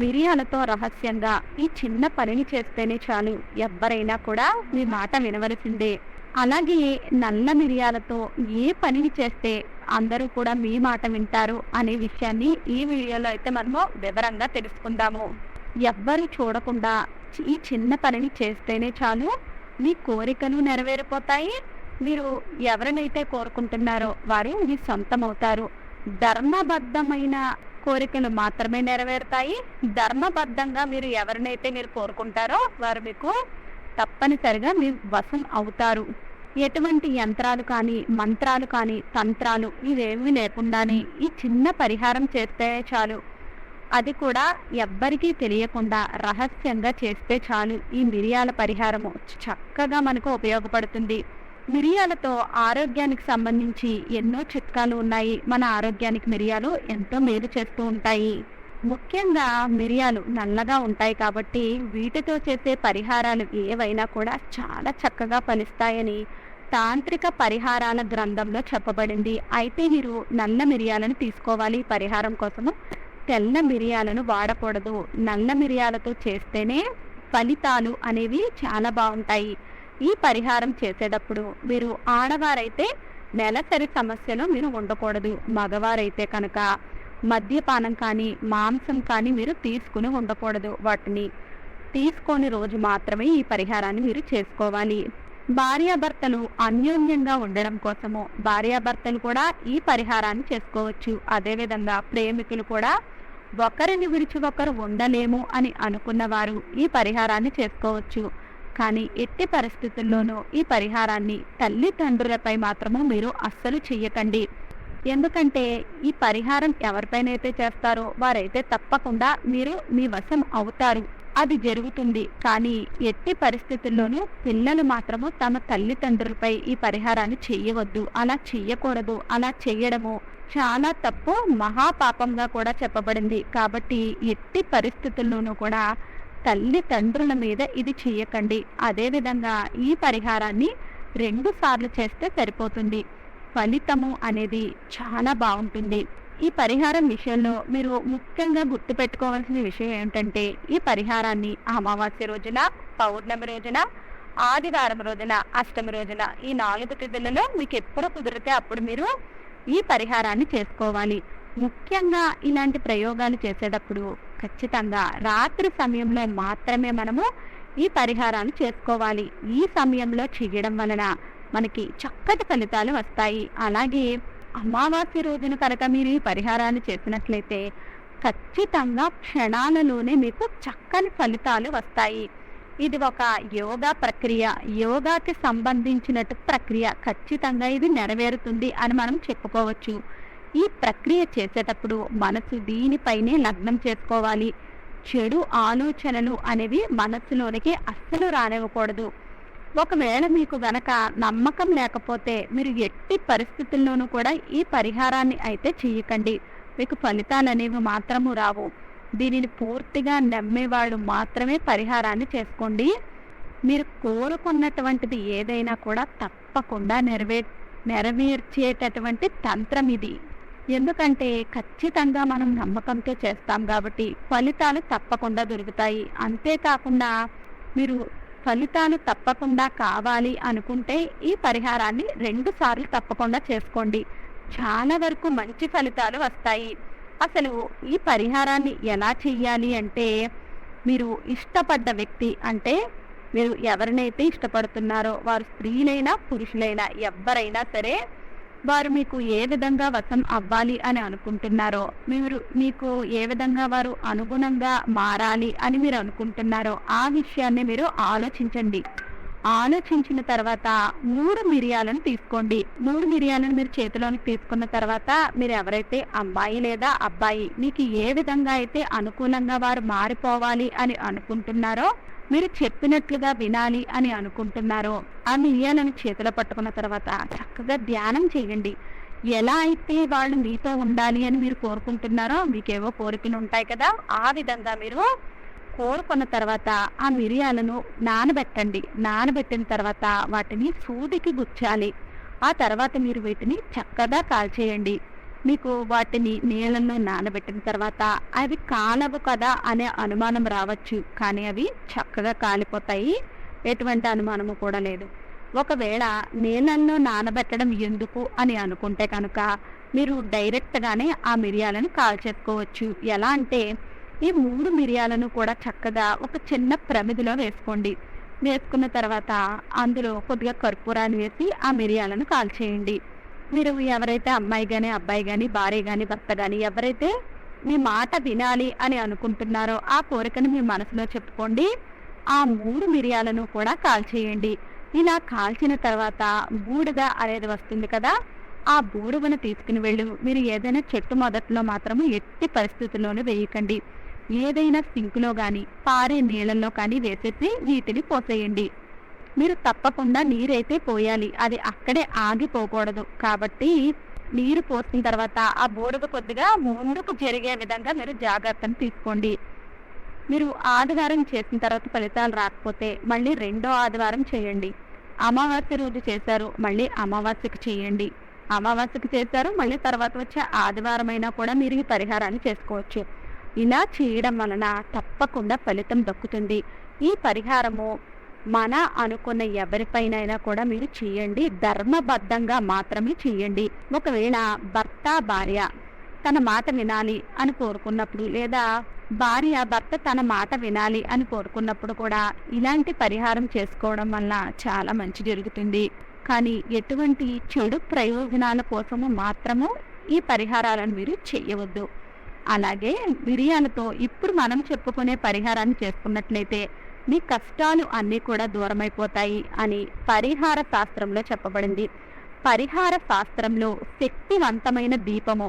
మిరియాలతో రహస్యంగా ఈ చిన్న పనిని చేస్తేనే చాలు. ఎవ్వరైనా కూడా మీ మాట వినవలసిందే. అలాగే నల్ల మిరియాలతో ఏ పనిని చేస్తే అందరూ కూడా మీ మాట వింటారు అనే విషయాన్ని ఈ వీడియోలో అయితే మనము వివరంగా తెలుసుకుందాము. ఎవ్వరు చూడకుండా ఈ చిన్న పనిని చేస్తేనే చాలు. మీ కోరికలు నెరవేరిపోతాయి. మీరు ఎవరినైతే కోరుకుంటున్నారో వారు మీ సొంతం అవుతారు ధర్మబద్ధమైన కోరికలు మాత్రమే నెరవేరుతాయి. ధర్మబద్ధంగా మీరు ఎవరినైతే మీరు కోరుకుంటారో వారు మీకు తప్పనిసరిగా మీ వశం అవుతారు. ఎటువంటి యంత్రాలు కానీ మంత్రాలు కానీ తంత్రాలు ఇవేమీ లేకుండానే ఈ చిన్న పరిహారం చేస్తే చాలు. అది కూడా ఎవ్వరికీ తెలియకుండా రహస్యంగా చేస్తే చాలు ఈ మిరియాల పరిహారము. చక్కగా మనకు ఉపయోగపడుతుంది. మిరియాలతో ఆరోగ్యానికి సంబంధించి ఎన్నో చిట్కాలు ఉన్నాయి. మన ఆరోగ్యానికి మిరియాలు ఎంతో మేలు చేస్తూ ఉంటాయి. ముఖ్యంగా మిరియాలు నల్లగా ఉంటాయి కాబట్టి వీటితో చేసే పరిహారాలు ఏవైనా కూడా చాలా చక్కగా పనిస్తాయని తాంత్రిక పరిహారాల గ్రంథంలో చెప్పబడింది. అయితే మీరు నల్ల మిరియాలను తీసుకోవాలి. పరిహారం కోసము తెల్ల మిరియాలను వాడకూడదు. నల్ల మిరియాలతో చేస్తేనే ఫలితాలు అనేవి చాలా బాగుంటాయి. ఈ పరిహారం చేసేటప్పుడు మీరు ఆడవారైతే నెలసరి సమస్యలు మీరు ఉండకూడదు. మగవారైతే కనుక మద్యపానం కానీ మాంసం కానీ మీరు తీసుకుని ఉండకూడదు. వాటిని తీసుకొని రోజు మాత్రమే ఈ పరిహారాన్ని మీరు చేసుకోవాలి. భార్యాభర్తలు అన్యోన్యంగా ఉండడం కోసము భార్యాభర్తలు కూడా ఈ పరిహారాన్ని చేసుకోవచ్చు. అదేవిధంగా ప్రేమికులు కూడా ఒకరిని విడిచి ఒకరు ఉండలేము అని అనుకున్నవారు ఈ పరిహారాన్ని చేసుకోవచ్చు. కానీ ఎట్టి పరిస్థితుల్లోనూ ఈ పరిహారాన్ని తల్లిదండ్రులపై మాత్రము మీరు అస్సలు చెయ్యకండి. ఎందుకంటే ఈ పరిహారం ఎవరిపైనైతే చేస్తారో వారైతే తప్పకుండా మీరు మీ వశం అవుతారు. అది జరుగుతుంది. కానీ ఎట్టి పరిస్థితుల్లోనూ పిల్లలు మాత్రము తమ తల్లిదండ్రులపై ఈ పరిహారాన్ని చెయ్యవద్దు. అలా చెయ్యకూడదు. అలా చెయ్యడము చాలా తప్పు మహాపాపంగా కూడా చెప్పబడింది. కాబట్టి ఎట్టి పరిస్థితుల్లోనూ కూడా తల్లిదండ్రుల మీద ఇది చేయకండి. అదేవిధంగా ఈ పరిహారాన్ని రెండు సార్లు చేస్తే సరిపోతుంది. ఫలితము అనేది చాలా బాగుంటుంది. ఈ పరిహారం విషయంలో మీరు ముఖ్యంగా గుర్తుపెట్టుకోవాల్సిన విషయం ఏమిటంటే ఈ పరిహారాన్ని అమావాస్య రోజున పౌర్ణమి రోజున ఆదివారం రోజున అష్టమి రోజున ఈ నాలుగు తిథులలో మీకు ఎప్పుడు కుదిరితే అప్పుడు మీరు ఈ పరిహారాన్ని చేసుకోవాలి. ముఖ్యంగా ఇలాంటి ప్రయోగాలు చేసేటప్పుడు ఖచ్చితంగా రాత్రి సమయంలో మాత్రమే మనము ఈ పరిహారాన్ని చేసుకోవాలి. ఈ సమయంలో చేయడం వలన మనకి చక్కటి ఫలితాలు వస్తాయి. అలాగే అమావాస్య రోజున కనుక మీరు ఈ పరిహారాన్ని చేసినట్లయితే ఖచ్చితంగా క్షణాలలోనే మీకు చక్కని ఫలితాలు వస్తాయి. ఇది ఒక యోగా ప్రక్రియ. యోగాకి సంబంధించినట్టు ప్రక్రియ ఖచ్చితంగా ఇది నెరవేరుతుంది అని మనం చెప్పుకోవచ్చు. ఈ ప్రక్రియ చేసేటప్పుడు మనసు దీనిపైనే లగ్నం చేసుకోవాలి. చెడు ఆలోచనలు అనేవి మనసులోనికి అస్సలు రానివ్వకూడదు. ఒకవేళ మీకు గనక నమ్మకం లేకపోతే మీరు ఎట్టి పరిస్థితుల్లోనూ కూడా ఈ పరిహారాన్ని అయితే చేయకండి. మీకు ఫలితాలు అనేవి మాత్రము రావు. దీనిని పూర్తిగా నమ్మేవాళ్ళు మాత్రమే పరిహారాన్ని చేసుకోండి. మీరు కోరుకున్నటువంటిది ఏదైనా కూడా తప్పకుండా నెరవే నెరవేర్చేటటువంటి తంత్రం ఇది. ఎందుకంటే ఖచ్చితంగా మనం నమ్మకంతో చేస్తాం కాబట్టి ఫలితాలు తప్పకుండా దొరుకుతాయి. అంతేకాకుండా మీరు ఫలితాలు తప్పకుండా కావాలి అనుకుంటే ఈ పరిహారాన్ని రెండు సార్లు తప్పకుండా చేసుకోండి. చాలా వరకు మంచి ఫలితాలు వస్తాయి. అసలు ఈ పరిహారాన్ని ఎలా చెయ్యాలి అంటే మీరు ఇష్టపడ్డ వ్యక్తి అంటే మీరు ఎవరినైతే ఇష్టపడుతున్నారో వారు స్త్రీలైనా పురుషులైనా ఎవరైనా సరే వారు మీకు ఏ విధంగా వశం అవ్వాలి అని అనుకుంటున్నారో మీరు మీకు ఏ విధంగా వారు అనుగుణంగా మారాలి అని మీరు అనుకుంటున్నారో ఆ విషయాన్ని మీరు ఆలోచించండి. ఆలోచించిన తర్వాత మూడు మిరియాలను తీసుకోండి. మూడు మిరియాలను మీరు చేతిలోనికి తీసుకున్న తర్వాత మీరు ఎవరైతే అమ్మాయి లేదా అబ్బాయి మీకు ఏ విధంగా అయితే అనుకూలంగా వారు మారిపోవాలి అని అనుకుంటున్నారో మీరు చెప్పినట్లుగా వినాలి అని అనుకుంటున్నారో ఆ మిరియాలను చేతిలో పట్టుకున్న తర్వాత చక్కగా ధ్యానం చేయండి. ఎలా అయితే వాళ్ళు మీతో ఉండాలి అని మీరు కోరుకుంటున్నారో మీకేవో కోరికలు ఉంటాయి కదా ఆ విధంగా మీరు కోరుకున్న తర్వాత ఆ మిరియాలను నానబెట్టండి. నానబెట్టిన తర్వాత వాటిని సూదికి గుచ్చాలి. ఆ తర్వాత మీరు వీటిని చక్కగా కాల్చేయండి. మీకు వాటిని నీళ్ళల్లో నానబెట్టిన తర్వాత అవి కాలవు కదా అనే అనుమానం రావచ్చు. కానీ అవి చక్కగా కాలిపోతాయి. ఎటువంటి అనుమానము కూడా లేదు. ఒకవేళ నీళ్ళల్లో నానబెట్టడం ఎందుకు అని అనుకుంటే కనుక మీరు డైరెక్ట్గానే ఆ మిరియాలను కాల్చేసుకోవచ్చు. ఎలా అంటే ఈ మూడు మిరియాలను కూడా చక్కగా ఒక చిన్న ప్రమిదిలో వేసుకోండి. వేసుకున్న తర్వాత అందులో కొద్దిగా కర్పూరాన్ని వేసి ఆ మిరియాలను కాల్చేయండి. మీరు ఎవరైతే అమ్మాయి కానీ అబ్బాయి కానీ భార్య కానీ భర్త కానీ ఎవరైతే మీ మాట వినాలి అని అనుకుంటున్నారో ఆ కోరికను మీ మనసులో చెప్పుకోండి. ఆ మూడు మిరియాలను కూడా కాల్చేయండి. ఇలా కాల్చిన తర్వాత బూడిద అనేది వస్తుంది కదా ఆ బూడుగను తీసుకుని వెళ్ళు. మీరు ఏదైనా చెట్టు మొదట్లో మాత్రము ఎట్టి పరిస్థితుల్లోనూ వేయకండి. ఏదైనా సింకులో కానీ పారే నీళ్ళల్లో కానీ వేసేసి వీటిని పోసేయండి. మీరు తప్పకుండా నీరైతే పోయాలి. అది అక్కడే ఆగిపోకూడదు. కాబట్టి నీరు పోసిన తర్వాత ఆ బూడిద కొద్దిగా ముందుకు జరిగే విధంగా మీరు జాగ్రత్తను తీసుకోండి. మీరు ఆదివారం చేసిన తర్వాత ఫలితాలు రాకపోతే మళ్ళీ రెండో ఆదివారం చేయండి. అమావాస్య రోజు చేశారు మళ్ళీ అమావాస్యకి చేయండి. అమావాస్యకి చేశారు మళ్ళీ తర్వాత వచ్చే ఆదివారం అయినా కూడా మీరు ఈ పరిహారాన్ని చేసుకోవచ్చు. ఇలా చేయడం వలన తప్పకుండా ఫలితం దక్కుతుంది. ఈ పరిహారము మన అనుకున్న ఎవరిపైనైనా కూడా మీరు చేయండి. ధర్మబద్ధంగా మాత్రమే చేయండి. ఒకవేళ భర్త భార్య తన మాట వినాలి అని కోరుకున్నప్పుడు లేదా భార్య భర్త తన మాట వినాలి అని కోరుకున్నప్పుడు కూడా ఇలాంటి పరిహారం చేసుకోవడం వల్ల చాలా మంచి జరుగుతుంది. కానీ ఎటువంటి చెడు ప్రయోజనాల కోసము మాత్రము ఈ పరిహారాలను మీరు చేయవద్దు. అలాగే మిరియాలతో ఇప్పుడు మనం చెప్పుకునే పరిహారాన్ని చేసుకున్నట్లయితే మీ కష్టాలు అన్నీ కూడా దూరమైపోతాయి అని పరిహార శాస్త్రంలో చెప్పబడింది. పరిహార శాస్త్రంలో శక్తివంతమైన దీపము.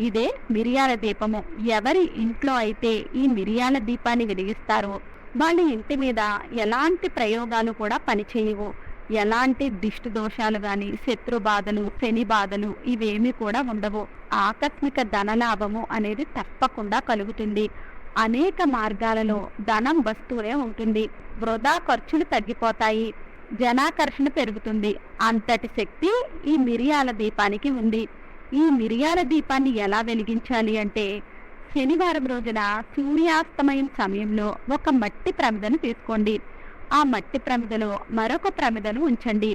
ఇదే మిరియాల దీపము. ఎవరి ఇంట్లో అయితే ఈ మిరియాల దీపాన్ని వెలిగిస్తారో వాళ్ళ ఇంటి మీద ఎలాంటి ప్రయోగాలు కూడా పనిచేయవు. ఎలాంటి దిష్టి దోషాలు గాని శత్రు బాధలు శని బాధలు ఇవేమీ కూడా ఉండవు. ఆకస్మిక ధనలాభము అనేది తప్పకుండా కలుగుతుంది. అనేక మార్గాలలో ధనం వస్తూనే ఉంటుంది. వృధా ఖర్చులు తగ్గిపోతాయి. జనాకర్షణ పెరుగుతుంది. అంతటి శక్తి ఈ మిరియాల దీపానికి ఉంది. ఈ మిరియాల దీపాన్ని ఎలా వెలిగించాలి అంటే శనివారం రోజున సూర్యాస్తమయం సమయంలో ఒక మట్టి ప్రమిదను తీసుకోండి. ఆ మట్టి ప్రమిదలో మరొక ప్రమిదను ఉంచండి.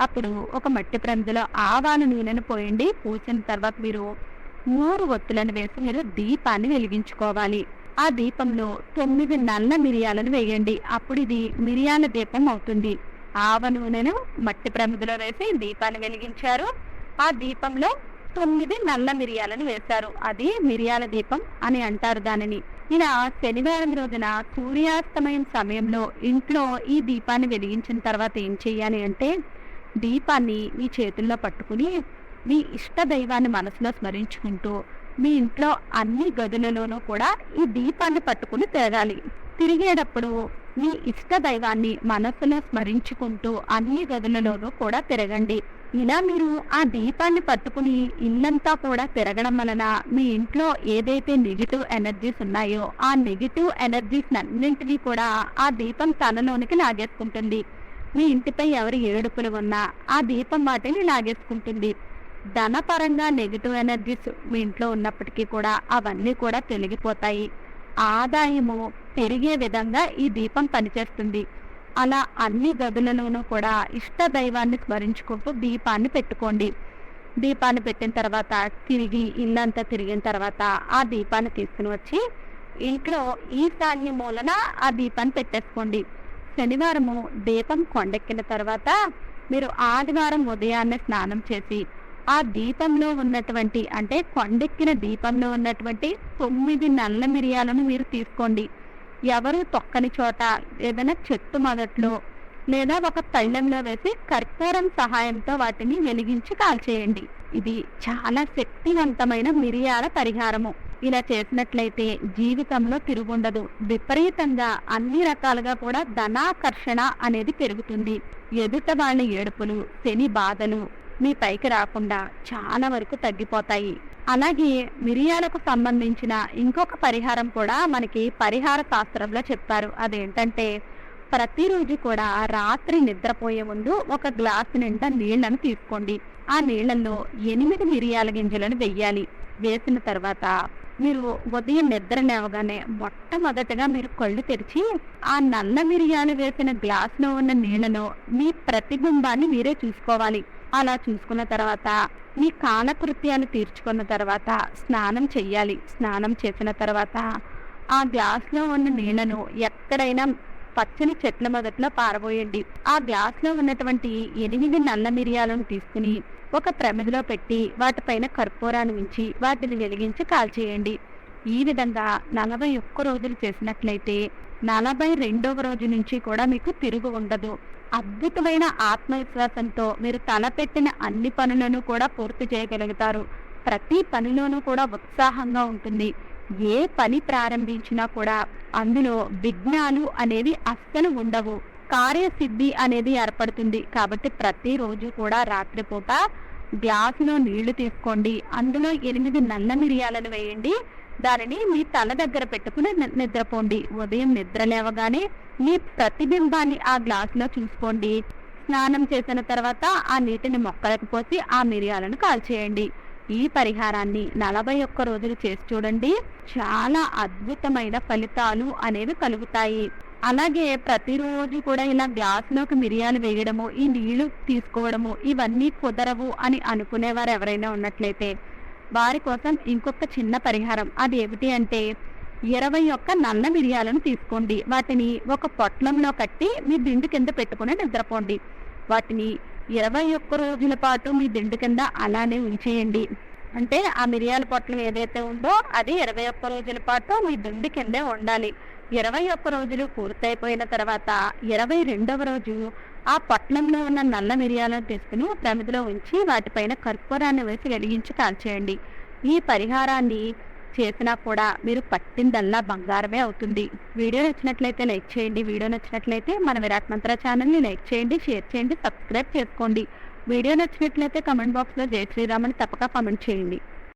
అప్పుడు ఒక మట్టి ప్రమిదలో ఆవాల నూనెను పోయండి. పూసిన తర్వాత మీరు మూడు ఒత్తులను వేసి మీరు దీపాన్ని వెలిగించుకోవాలి. ఆ దీపంలో తొమ్మిది నల్ల మిరియాలను వేయండి. అప్పుడు ఇది మిరియాల దీపం అవుతుంది. ఆవ నూనెను మట్టి ప్రమిదలో వేసి దీపాన్ని వెలిగించారు. ఆ దీపంలో తొమ్మిది నల్ల మిరియాలను వేశారు. అది మిరియాల దీపం అని అంటారు దానిని. ఇలా శనివారం రోజున సూర్యాస్తమయం సమయంలో ఇంట్లో ఈ దీపాన్ని వెలిగించిన తర్వాత ఏం చేయాలి అంటే దీపాన్ని మీ చేతుల్లో పట్టుకుని మీ ఇష్ట దైవాన్ని మనసులో స్మరించుకుంటూ మీ ఇంట్లో అన్ని గదులలోనూ కూడా ఈ దీపాన్ని పట్టుకుని తిరగాలి. తిరిగేటప్పుడు మీ ఇష్ట దైవాన్ని మనసులో స్మరించుకుంటూ అన్ని గదులలోనూ కూడా తిరగండి. ఇలా మీరు ఆ దీపాన్ని పట్టుకుని ఇల్లంతా కూడా తిరగడం వలన మీ ఇంట్లో ఏదైతే నెగిటివ్ ఎనర్జీస్ ఉన్నాయో ఆ నెగిటివ్ ఎనర్జీస్ అన్నింటినీ కూడా ఆ దీపం తనలోనికి లాగేసుకుంటుంది. మీ ఇంటిపై ఎవరి ఏడుపులు ఉన్నా ఆ దీపం వాటిని లాగేసుకుంటుంది. ధనపరంగా నెగిటివ్ ఎనర్జీస్ మీ ఇంట్లో ఉన్నప్పటికీ కూడా అవన్నీ కూడా తొలగిపోతాయి. ఆదాయము పెరిగే విధంగా ఈ దీపం పనిచేస్తుంది. అలా అన్ని గదులలోనూ కూడా ఇష్ట దైవాన్ని స్మరించుకుంటూ దీపాన్ని పెట్టుకోండి. దీపాన్ని పెట్టిన తర్వాత తిరిగి ఇల్లంతా తిరిగిన తర్వాత ఆ దీపాన్ని తీసుకుని వచ్చి ఇంట్లో ఈశాన్య మూలన ఆ దీపాన్ని పెట్టేసుకోండి. శనివారము దీపం కొండెక్కిన తర్వాత మీరు ఆదివారం ఉదయాన్నే స్నానం చేసి ఆ దీపంలో ఉన్నటువంటి అంటే కొండెక్కిన దీపంలో ఉన్నటువంటి తొమ్మిది నల్ల మిరియాలను మీరు తీసుకోండి. ఎవరు తొక్కని చోట ఏదైనా చెట్టు మొదట్లో లేదా ఒక తైలంలో వేసి కర్పూరం సహాయంతో వాటిని వెలిగించి కాల్చేయండి. ఇది చాలా శక్తివంతమైన మిరియాల పరిహారము. ఇలా చేసినట్లయితే జీవితంలో తిరుగుండదు. విపరీతంగా అన్ని రకాలుగా కూడా ధనాకర్షణ అనేది పెరుగుతుంది. ఎదుట వాళ్ళ ఏడుపులు శని బాధలు మీ పైకి రాకుండా చాలా వరకు తగ్గిపోతాయి. అలాగే మిరియాలకు సంబంధించిన ఇంకొక పరిహారం కూడా మనకి పరిహార శాస్త్రంలో చెప్పారు అదేంటంటే ప్రతిరోజు కూడా రాత్రి నిద్రపోయే ముందు ఒక గ్లాసు నిండా నీళ్ళను తీసుకోండి. ఆ నీళ్ళలో ఎనిమిది మిరియాల గింజలను వెయ్యాలి. వేసిన తర్వాత మీరు ఉదయం నిద్ర లేవగానే మొట్టమొదటగా మీరు కళ్ళు తెరిచి ఆ నల్ల మిరియాలు వేసిన గ్లాసులో ఉన్న నీళ్ళను మీ ప్రతిబింబాన్ని మీరే చూసుకోవాలి. అలా చూసుకున్న తర్వాత మీ కాలకృత్యాలు తీర్చుకున్న తర్వాత స్నానం చెయ్యాలి. స్నానం చేసిన తర్వాత ఆ గ్లాస్లో ఉన్న నీళ్ళను ఎక్కడైనా పచ్చని చెట్ల మొదట్లో పారబోయండి. ఆ గ్లాస్లో ఉన్నటువంటి ఎనిమిది నల్ల మిరియాలను తీసుకుని ఒక ప్రమిదిలో పెట్టి వాటిపైన కర్పూరాన్ని ఉంచి వాటిని వెలిగించి కాల్చేయండి. ఈ విధంగా నలభై ఒక్క రోజులు చేసినట్లయితే నలభై రెండవ రోజు నుంచి కూడా మీకు తిరుగు ఉండదు. అద్భుతమైన ఆత్మవిశ్వాసంతో మీరు తలపెట్టిన అన్ని పనులను కూడా పూర్తి చేయగలుగుతారు. ప్రతి పనిలోనూ కూడా ఉత్సాహంగా ఉంటుంది. ఏ పని ప్రారంభించినా కూడా అందులో విఘ్నాలు అనేవి అస్సలు ఉండవు. కార్యసిద్ధి అనేది ఏర్పడుతుంది. కాబట్టి ప్రతిరోజు కూడా రాత్రిపూట గ్లాసులో నీళ్ళు తీసుకోండి. అందులో ఎనిమిది నల్ల మిరియాలను వేయండి. దానిని మీ తల దగ్గర పెట్టుకుని నిద్రపోండి. ఉదయం నిద్ర లేవగానే మీ ప్రతిబింబాన్ని ఆ గ్లాసులో చూసుకోండి. స్నానం చేసిన తర్వాత ఆ నీటిని మొక్కలకు పోసి ఆ మిరియాలను కాల్చేయండి. ఈ పరిహారాన్ని నలభై ఒక్క రోజులు చేసి చూడండి. చాలా అద్భుతమైన ఫలితాలు అనేవి కలుగుతాయి. అలాగే ప్రతిరోజు కూడా ఇలా గ్లాసులోకి మిరియాలు వేయడము ఈ నీళ్ళు తీసుకోవడము ఇవన్నీ కుదరవు అని అనుకునేవారు ఎవరైనా ఉన్నట్లయితే. వారి కోసం ఇంకొక చిన్న పరిహారం. అది ఏమిటి అంటే ఇరవై ఒక్క నల్ల మిరియాలను తీసుకోండి. వాటిని ఒక పొట్లంలో కట్టి మీ దిండు కింద పెట్టుకుని నిద్రపోండి. వాటిని ఇరవై ఒక్క రోజుల పాటు మీ దిండు కింద అలానే ఉంచేయండి. అంటే ఆ మిరియాల పొట్లం ఏదైతే ఉందో అది ఇరవై ఒక్క రోజుల పాటు మీ దిండు కిందే ఉండాలి. ఇరవై ఒక్క రోజులు పూర్తయిపోయిన తర్వాత ఇరవై రెండవ రోజు ఆ పట్నంలో ఉన్న నల్ల మిరియాలను తీసుకుని ప్రమిదిలో ఉంచి వాటిపైన కర్పూరాన్ని వేసి వెలిగించి కాల్చేయండి. ఈ పరిహారాన్ని చేసినా కూడా మీరు పట్టిందల్లా బంగారమే అవుతుంది. వీడియో నచ్చినట్లయితే లైక్ చేయండి. వీడియో నచ్చినట్లయితే మన విరాట్ మంత్ర ఛానల్ని లైక్ చేయండి షేర్ చేయండి సబ్స్క్రైబ్ చేసుకోండి. వీడియో నచ్చినట్లయితే కమెంట్ బాక్స్లో జై శ్రీరామని తప్పక కామెంట్ చేయండి.